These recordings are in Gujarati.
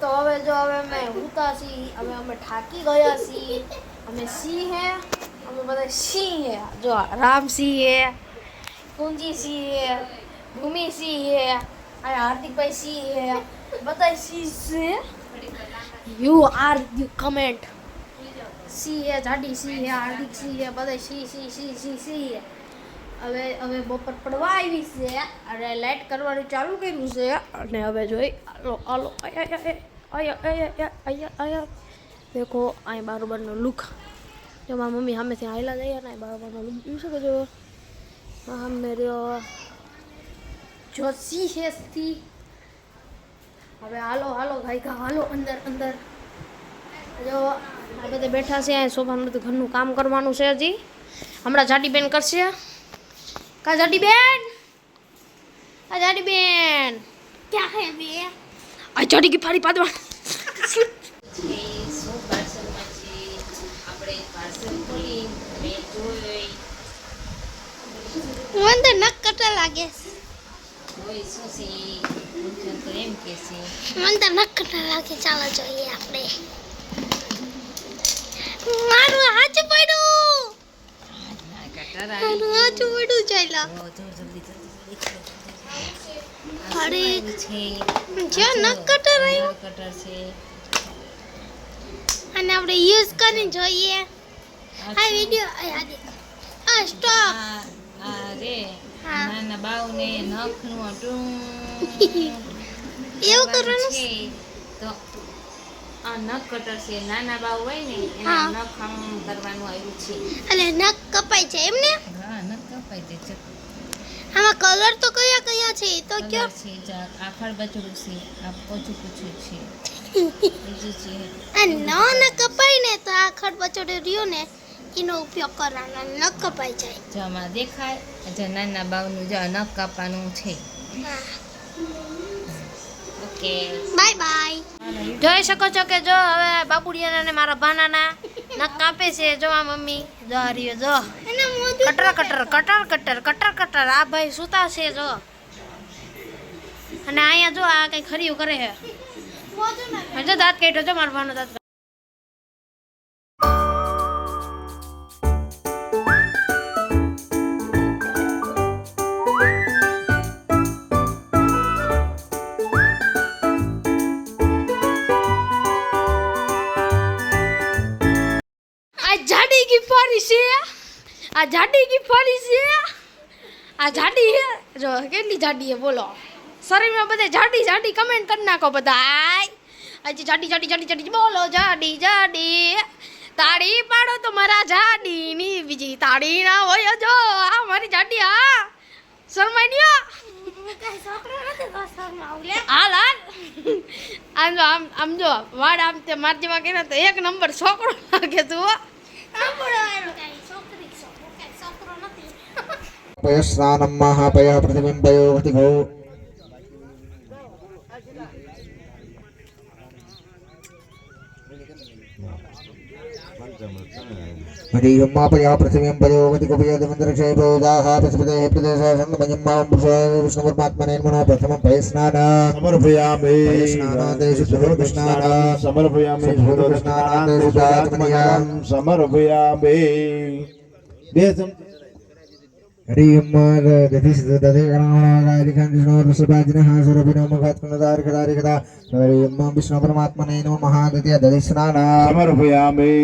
તો હવે જો હવે અમે ઉતા છી હવે અમે થાકી ગયા છીએ અમે સિંહ હે અમે બધા સિંહ હે જો રામ સિંહ હે કુંજી સિંહ હે ભૂમિ સિંહ હે અને હાર્દિકભાઈ સિંહ હે બધા સિંહ છે યુ આર યુ કમેન્ટ સી હે જાડી સી હે હાર્દિક સી હે બધા સી સી સી સી સી હે હવે હવે બપોર પડવા આવી છે અને લાઇટ કરવાનું ચાલુ કર્યું છે અને હવે જોઈ આલો આલો આયા આયા આયા દેખો અહીં બરોબરનો લુક જો મારા મમ્મી સામેથી આવેલા જઈએ ને બરોબરનો લુક જોઈ શકો છો સામે રહ્યો જો સી હે સી હવે હાલો હાલો કા હાલો અંદર અંદર જો આ બધા બેઠા છે અહીં શોભાનું બધું ઘરનું કામ કરવાનું છે હજી હમણાં જાડીબેન કરશે કા જાડીબેન આ જાડીબેન જાડી ફાડી પાડવા. મને તો નક કટા લાગે. મને તો નક કટા લાગે. ચાલો જોઈએ આપણે. મારું હાથ પડ્યું મારું હાથ પડ્યું ચાલો. જલ્દી છે. જો નક કટર આવ્યું. કટર છે. અને આપણે યુઝ કરીને જોઈએ. આ. વિડિયો આ આ સ્ટોપ આ રે. નાના બાવને નખનું અટું એવું કરવાનું? છે. તો આ નખ કટર છે. નાના બાવ હોય ને એના નખ આમ કરવાનું આવ્યું છે. અને નખ કપાય છે એમને? હા નખ કપાય છે. આમાં કલર તો કયા કયા છે? એ તો કયો? છે આફાળ બચડું છે આ ઓછું પૂછું છે. બીજું છે? આ ન ન કપાય ને તો આ ખડબચડે રહ્યો ને એનો ઉપયોગ કરવાનો ન કપાઈ જાય. જો દેખાય જે નાના બાવનું જે ન કાપવાનું છે. ઓકે. બાય બાય જોઈ શકો છો કે જો હવે બાપુડિયાના ને મારા ભાનાના નખ કાપે છે. જો આ મમ્મી જો આ રહ્યો જો. Cutter cutter cutter cutter cutter cutter આ ભાઈ સુતા છે જો. અને અહીંયા જો આ કઈ ખરીયું કરે છે. જો દાંત કાઢ્યો છે મારવાનો દાંત આ જાડી કી ફરી છે. આ જાડી હે. જો કેટલી જાડી હે બોલો. શરીરમાં બધે જાડી જાડી કમેન્ટ કરી નાખો બધા. આય. આજે જાડી જાડી જાડી જાડી. બોલો જાડી જાડી. તાળી પાડો તો મારા જાડી ની બીજી તાળી ના હોય જો. આ મારી જાડી હા. શરમાઈ હાલ હાલ આમ જો આમ આમ જો વાડ આમ તે માર જેવા કે તો એક નંબર છોકરો લાગે તું payasnanam maha paya pratibim payo vatiko Madiyum ಹರಿಯಮ್ಮ ಗತಿಸಿದ ದಧಿಕರಣಾಗಾಲಿಕಂಡಿನೋರು ಸುಭಾಜಿನಃ ಸುರಭಿನೋ ಮುಖಾತ್ಮನದಾರಿಕದಾರಿಕದ ಹರಿಯಮ್ಮ Vishnu ಪರಮಾತ್ಮನೇನು ಮಹಾದತಿಯ ದಧಿಸ್ನಾನ ಸಮರ್ಪಯಾಮಿ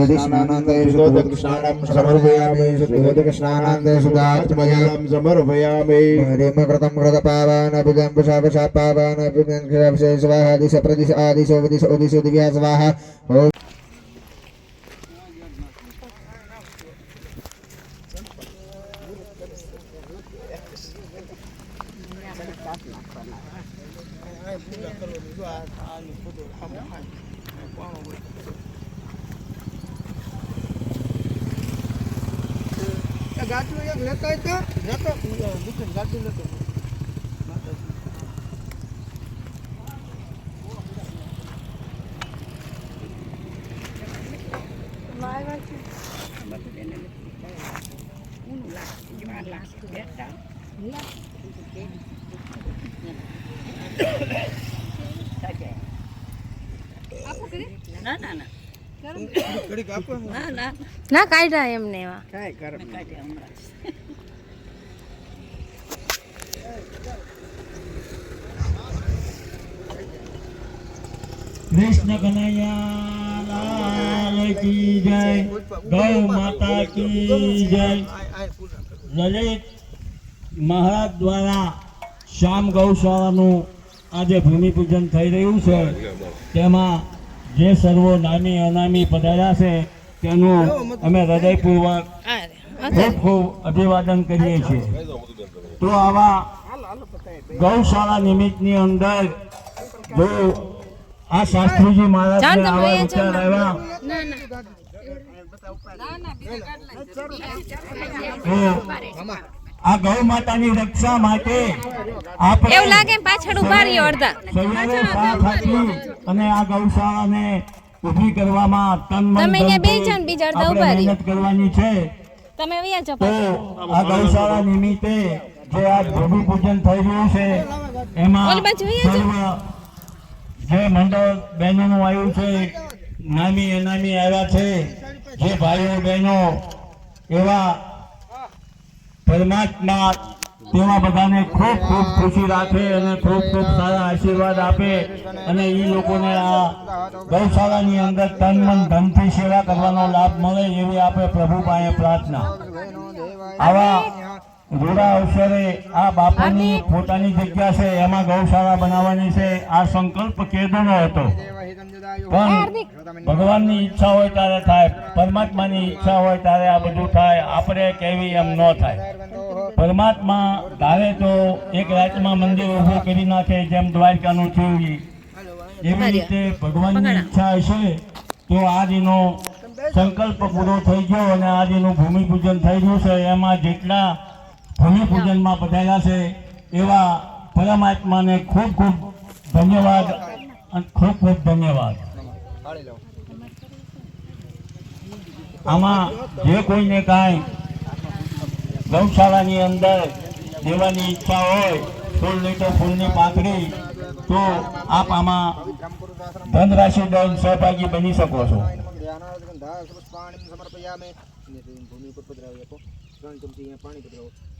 ದಧಿಸ್ನಾನಾಂತರಿಷ್ಣಾನಂ ಸಮರ್ಪಯಾಮಿ ಸುಧೋದಕೃಷ್ಣಾನಾಂತರಿಸುಧಾತ್ಮಜಲಂ ಸಮರ್ಪಯಾಮಿ ಹರಿಯಮ್ಮ ಕೃತಂ ಕೃತ ಪಾವಾನ ಅಭಿಗಂ ಪುಷಾ ಪುಷಾ ಪಾವಾನ ಅಭಿಗಂ ಸ್ವಾಹ ದಿಶ ಪ್ರದಿಶ ಆದಿಶೋ ದಿಶೋ ದಿಶೋ ದಿವ್ಯಾ ಸ್ವಾಹ ಓಂ tunda karo mai zuwa ta alin kudu hamu hajji mai kwama wuri ગાટલું એક લેતા તો જતો દુકાન ગાટલું લેતો Terima kasih. ના ના એમને એવા. કૃષ્ણ કનૈયા કી જય, ગૌ માતા કી જય. લલિત મહારાજ દ્વારા શ્યામ ગૌશાળાનું આજે ભૂમિપૂજન થઈ રહ્યું છે. તેમાં જે સર્વો નામી અનામી પધાર્યા છે તેનું અમે હૃદયપૂર્વક ખૂબ ખૂબ અભિવાદન કરીએ છીએ. તો આવા ગૌશાળા નિમિત્તની અંદર જો આ શાસ્ત્રીજી મહારાજ આવા વિચાર આવ્યા. તો આ ગૌ માતાની રક્ષા માટે આપણે એવું લાગે પાછળ ઊભા રહ્યો અડધા. સૈયારે સાથ આપી અને આ ગૌશાળાને ઊભી કરવામાં તન મન તમે અહીંયા બે જણ બીજા અડધા ઊભા રહ્યો. મહેનત કરવાની છે. તમે વયા જાઓ તો આ ગૌશાળા નિમિત્તે જે આ ભૂમિ પૂજન થઈ રહ્યું છે એમાં જે મંડળ બહેનોનું આવ્યું છે નામી અનામી આવ્યા છે જે ભાઈઓ બહેનો એવા પરમાત્મા તેવા બધાને ખૂબ ખૂબ ખુશી રાખે અને ખૂબ ખૂબ સારા આશીર્વાદ આપે અને એ લોકોને આ ગૌશાળાની અંદર તન મન ધનથી સેવા કરવાનો લાભ મળે એવી આપણે પ્રભુ પાસે પ્રાર્થના. આવા રૂડા અવસરે આ બાપુની પોતાની જગ્યા છે એમાં ગૌશાળા બનાવવાની છે. આ સંકલ્પ કેદોનો હતો. પણ ભગવાનની ઈચ્છા હોય ત્યારે થાય પરમાત્માની ઈચ્છા હોય ત્યારે આ બધું થાય. આપણે કેવી એમ ન થાય. પરમાત્મા ધારે તો એક રાતમાં મંદિર ઊભું કરી નાખે જેમ દ્વારકાનું થયું એવી રીતે ભગવાનની ઈચ્છા હશે તો આ એનો સંકલ્પ પૂરો થઈ ગયો અને આજ એનું ભૂમિપૂજન થઈ ગયું છે. એમાં જેટલા ભૂમિપૂજનમાં પધાર્યા છે. એવા પરમાત્માને ખૂબ ખૂબ ધન્યવાદ અને ખૂબ ખૂબ ધન્યવાદ. આમાં જે કોઈને કાંઈ ગૌશાળાની અંદર દેવાની ઈચ્છા હોય ફૂલ નહીં તો ફૂલની પાંખડી તો આપ આમાં ધનરાશિ દઈને સહભાગી બની શકો છો. પુષ્પાણી સમર્પયામે. ભૂમિ પર પધરાવી આપો ત્રણ ચમચી અહીંયા પાણી પધરાવો.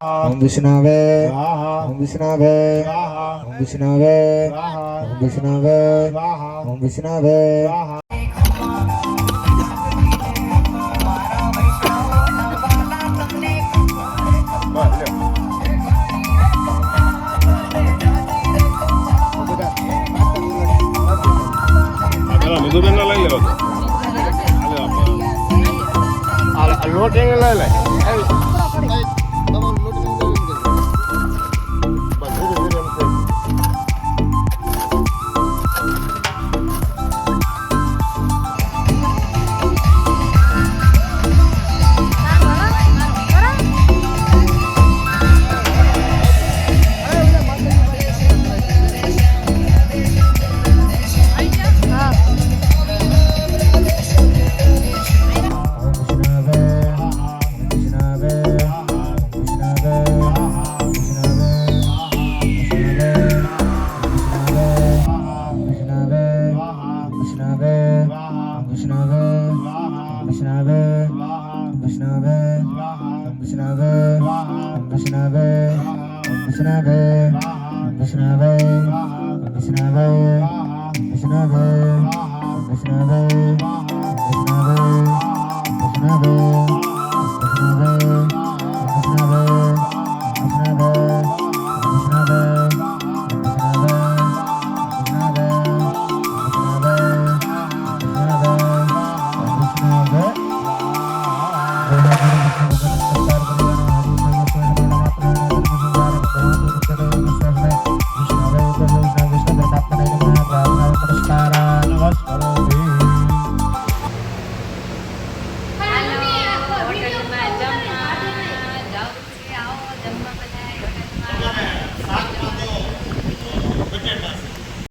ஓம் விஷ்ணாவே ஓம் விஷ்ணாவே ஓம் விஷ்ணாவே ஓம் விஷ்ணாவே ஓம் விஷ்ணாவே Vaishnava Vaishnava Vaishnava Vaishnava Vaishnava Vaishnava Vaishnava Vaishnava Vaishnava Vaishnava Vaishnava Vaishnava